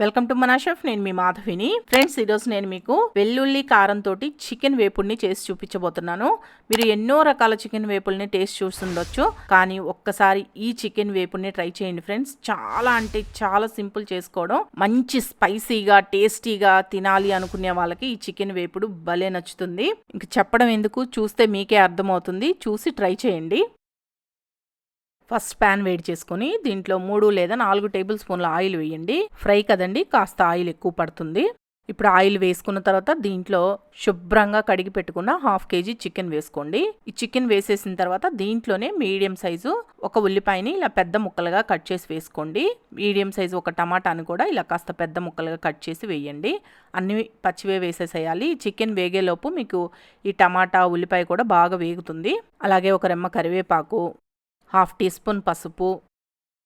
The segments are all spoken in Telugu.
వెల్కమ్ టు మనా షెఫ్ నేను మీ మాధవిని. ఫ్రెండ్స్ ఈరోజు నేను మీకు వెల్లుల్లి కారం తోటి చికెన్ వేపుడిని చేసి చూపించబోతున్నాను. మీరు ఎన్నో రకాల చికెన్ వేపుల్ని టేస్ట్ చూస్తుండొచ్చు కానీ ఒక్కసారి ఈ చికెన్ వేపుడిని ట్రై చేయండి ఫ్రెండ్స్ చాలా అంటే చాలా సింపుల్ చేసుకోవడం. మంచి స్పైసీగా టేస్టీగా తినాలి అనుకునే వాళ్ళకి ఈ చికెన్ వేపుడు భలే నచ్చుతుంది. ఇంక చెప్పడం ఎందుకు? చూస్తే మీకే అర్థమవుతుంది. చూసి ట్రై చేయండి. ఫస్ట్ ప్యాన్ వేడి చేసుకుని దీంట్లో మూడు లేదా నాలుగు టేబుల్ స్పూన్ల ఆయిల్ వేయండి. ఫ్రై కదండి కాస్త ఆయిల్ ఎక్కువ పడుతుంది. ఇప్పుడు ఆయిల్ వేసుకున్న తర్వాత దీంట్లో శుభ్రంగా కడిగి పెట్టుకున్న హాఫ్ కేజీ చికెన్ వేసుకోండి. ఈ చికెన్ వేసేసిన తర్వాత దీంట్లోనే మీడియం సైజు ఒక ఉల్లిపాయని ఇలా పెద్ద ముక్కలుగా కట్ చేసి వేసుకోండి. మీడియం సైజు ఒక టమాటాని కూడా ఇలా కాస్త పెద్ద ముక్కలుగా కట్ చేసి వేయండి. అన్ని పచ్చివే వేసేసేయాలి. చికెన్ వేగేలోపు మీకు ఈ టమాటా ఉల్లిపాయ కూడా బాగా వేగుతుంది. అలాగే ఒక రెమ్మ కరివేపాకు హాఫ్ టీ స్పూన్ పసుపు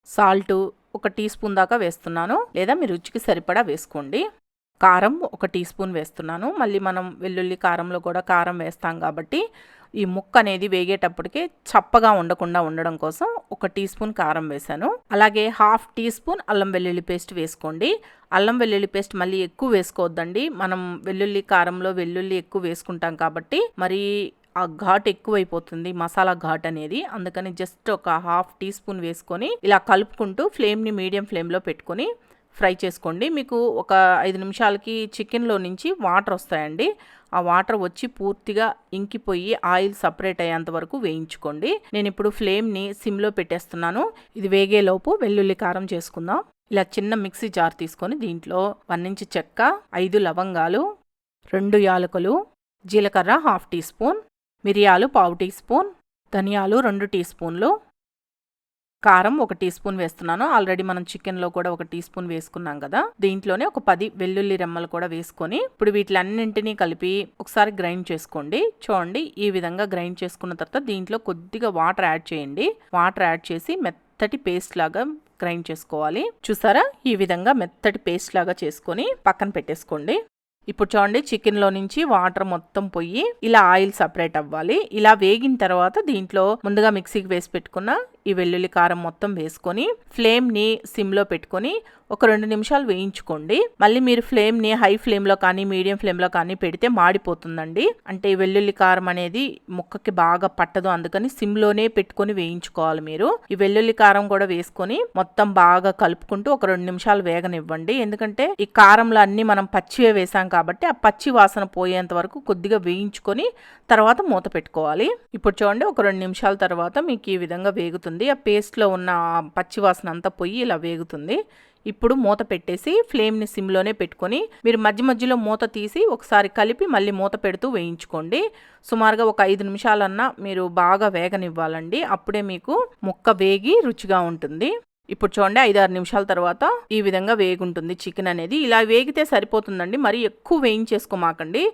సాల్టు ఒక టీ స్పూన్ దాకా వేస్తున్నాను. లేదా మీ రుచికి సరిపడా వేసుకోండి. కారం ఒక టీ స్పూన్ వేస్తున్నాను. మళ్ళీ మనం వెల్లుల్లి కారంలో కూడా కారం వేస్తాం కాబట్టి ఈ ముక్క అనేది వేగేటప్పటికే చప్పగా ఉండకుండా ఉండడం కోసం ఒక టీ స్పూన్ కారం వేశాను. అలాగే హాఫ్ టీ స్పూన్ అల్లం వెల్లుల్లి పేస్ట్ వేసుకోండి. అల్లం వెల్లుల్లి పేస్ట్ మళ్ళీ ఎక్కువ వేసుకోవద్దండి. మనం వెల్లుల్లి కారంలో వెల్లుల్లి ఎక్కువ వేసుకుంటాం కాబట్టి మరి ఆ ఘాట్ ఎక్కువైపోతుంది మసాలా ఘాట్ అనేది. అందుకని జస్ట్ ఒక హాఫ్ టీ స్పూన్ వేసుకొని ఇలా కలుపుకుంటూ ఫ్లేమ్ని మీడియం ఫ్లేమ్లో పెట్టుకొని ఫ్రై చేసుకోండి. మీకు ఒక ఐదు నిమిషాలకి చికెన్లో నుంచి వాటర్ వస్తాయండి. ఆ వాటర్ వచ్చి పూర్తిగా ఇంకిపోయి ఆయిల్ సపరేట్ అయ్యేంత వరకు వేయించుకోండి. నేను ఇప్పుడు ఫ్లేమ్ని సిమ్లో పెట్టేస్తున్నాను. ఇది వేగేలోపు వెల్లుల్లి కారం చేసుకుందాం. ఇలా చిన్న మిక్సీ జార్ తీసుకొని దీంట్లో వన్ ఇంచ్ చెక్క ఐదు లవంగాలు రెండు యాలకులు జీలకర్ర హాఫ్ టీ స్పూన్ మిరియాలు పావు టీ స్పూన్ ధనియాలు రెండు టీ స్పూన్లు కారం ఒక టీ స్పూన్ వేస్తున్నాను. ఆల్రెడీ మనం చికెన్లో కూడా ఒక టీ స్పూన్ వేసుకున్నాం కదా. దీంట్లోనే ఒక పది వెల్లుల్లి రెమ్మలు కూడా వేసుకొని ఇప్పుడు వీటిలన్నింటినీ కలిపి ఒకసారి గ్రైండ్ చేసుకోండి. చూడండి ఈ విధంగా గ్రైండ్ చేసుకున్న తర్వాత దీంట్లో కొద్దిగా వాటర్ యాడ్ చేయండి. వాటర్ యాడ్ చేసి మెత్తటి పేస్ట్ లాగా గ్రైండ్ చేసుకోవాలి. చూసారా? ఈ విధంగా మెత్తటి పేస్ట్ లాగా చేసుకొని పక్కన పెట్టేసుకోండి. ఇప్పుడు చూడండి చికెన్లో నుంచి వాటర్ మొత్తం పోయి ఇలా ఆయిల్ సపరేట్ అవ్వాలి. ఇలా వేగిన తర్వాత దీంట్లో ముందుగా మిక్సీకి వేసి పెట్టుకున్న ఈ వెల్లుల్లి కారం మొత్తం వేసుకొని ఫ్లేమ్ని సిమ్లో పెట్టుకొని ఒక రెండు నిమిషాలు వేయించుకోండి. మళ్ళీ మీరు ఫ్లేమ్ని హై ఫ్లేమ్లో కానీ మీడియం ఫ్లేమ్లో కానీ పెడితే మాడిపోతుందండి. అంటే వెల్లుల్లి కారం అనేది ముక్కకి బాగా పట్టదు. అందుకని సిమ్లోనే పెట్టుకొని వేయించుకోవాలి మీరు. ఈ వెల్లుల్లి కారం కూడా వేసుకొని మొత్తం బాగా కలుపుకుంటూ ఒక రెండు నిమిషాలు వేగనివ్వండి. ఎందుకంటే ఈ కారంలో అన్ని మనం పచ్చివే వేసాం కాబట్టి ఆ పచ్చి వాసన పోయేంత వరకు కొద్దిగా వేయించుకొని తర్వాత మూత పెట్టుకోవాలి. ఇప్పుడు చూడండి ఒక రెండు నిమిషాల తర్వాత మీకు ఈ విధంగా వేగుతుంది. ఆ పేస్ట్లో ఉన్న పచ్చివాసన అంతా పోయి ఇలా వేగుతుంది. ఇప్పుడు మూత పెట్టేసి ఫ్లేమ్ని సిమ్లోనే పెట్టుకొని మీరు మధ్య మధ్యలో మూత తీసి ఒకసారి కలిపి మళ్ళీ మూత పెడుతూ వేయించుకోండి. సుమారుగా ఒక ఐదు నిమిషాలన్నా మీరు బాగా వేగనివ్వాలండి. అప్పుడే మీకు ముక్క వేగి రుచిగా ఉంటుంది. ఇప్పుడు చూడండి ఐదు ఆరు నిమిషాల తర్వాత ఈ విధంగా వేగుంటుంది చికెన్ అనేది. ఇలా వేగితే సరిపోతుందండి. మరి ఎక్కువ వేయించేసుకోమాకండి.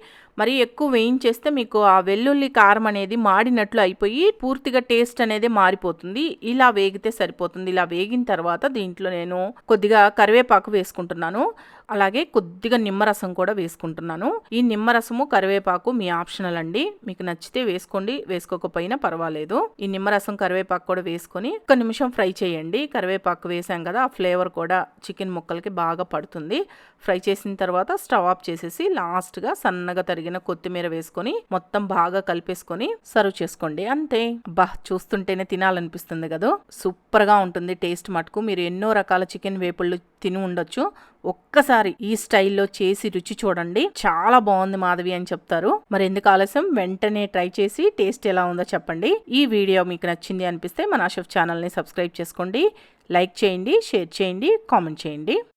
మరి ఎక్కువ వేయించేస్తే మీకు ఆ వెల్లుల్లి కారం అనేది మాడినట్లు అయిపోయి పూర్తిగా టేస్ట్ అనేది మారిపోతుంది. ఇలా వేగితే సరిపోతుంది. ఇలా వేగిన తర్వాత దీంట్లో నేను కొద్దిగా కరివేపాకు వేసుకుంటున్నాను. అలాగే కొద్దిగా నిమ్మరసం కూడా వేసుకుంటున్నాను. ఈ నిమ్మరసము కరివేపాకు మీ ఆప్షనల్ అండి. మీకు నచ్చితే వేసుకోండి వేసుకోకపోయినా పర్వాలేదు. ఈ నిమ్మరసం కరివేపాకు కూడా వేసుకొని ఒక నిమిషం ఫ్రై చేయండి. కరివేపాకు వేసాం కదా ఆ ఫ్లేవర్ కూడా చికెన్ ముక్కలకి బాగా పడుతుంది. ఫ్రై చేసిన తర్వాత స్టవ్ ఆఫ్ చేసేసి లాస్ట్గా సన్నగా తరిగిన కొత్తిమీర వేసుకొని మొత్తం బాగా కలిపేసుకొని సర్వ్ చేసుకోండి. అంతే. బా చూస్తుంటేనే తినాలనిపిస్తుంది కదా. సూపర్గా ఉంటుంది టేస్ట్ మటుకు. మీరు ఎన్నో రకాల చికెన్ వేపుళ్ళు తిని ఉండొచ్చు. ఒక్కసారి ఈ స్టైల్లో చేసి రుచి చూడండి. చాలా బాగుంది మాధవి అని చెప్తారు. మరి ఎందుకు ఆలస్యం? వెంటనే ట్రై చేసి టేస్ట్ ఎలా ఉందో చెప్పండి. ఈ వీడియో మీకు నచ్చింది అనిపిస్తే మన షెఫ్ ఛానల్ని సబ్స్క్రైబ్ చేసుకోండి. లైక్ చేయండి షేర్ చేయండి కామెంట్ చేయండి.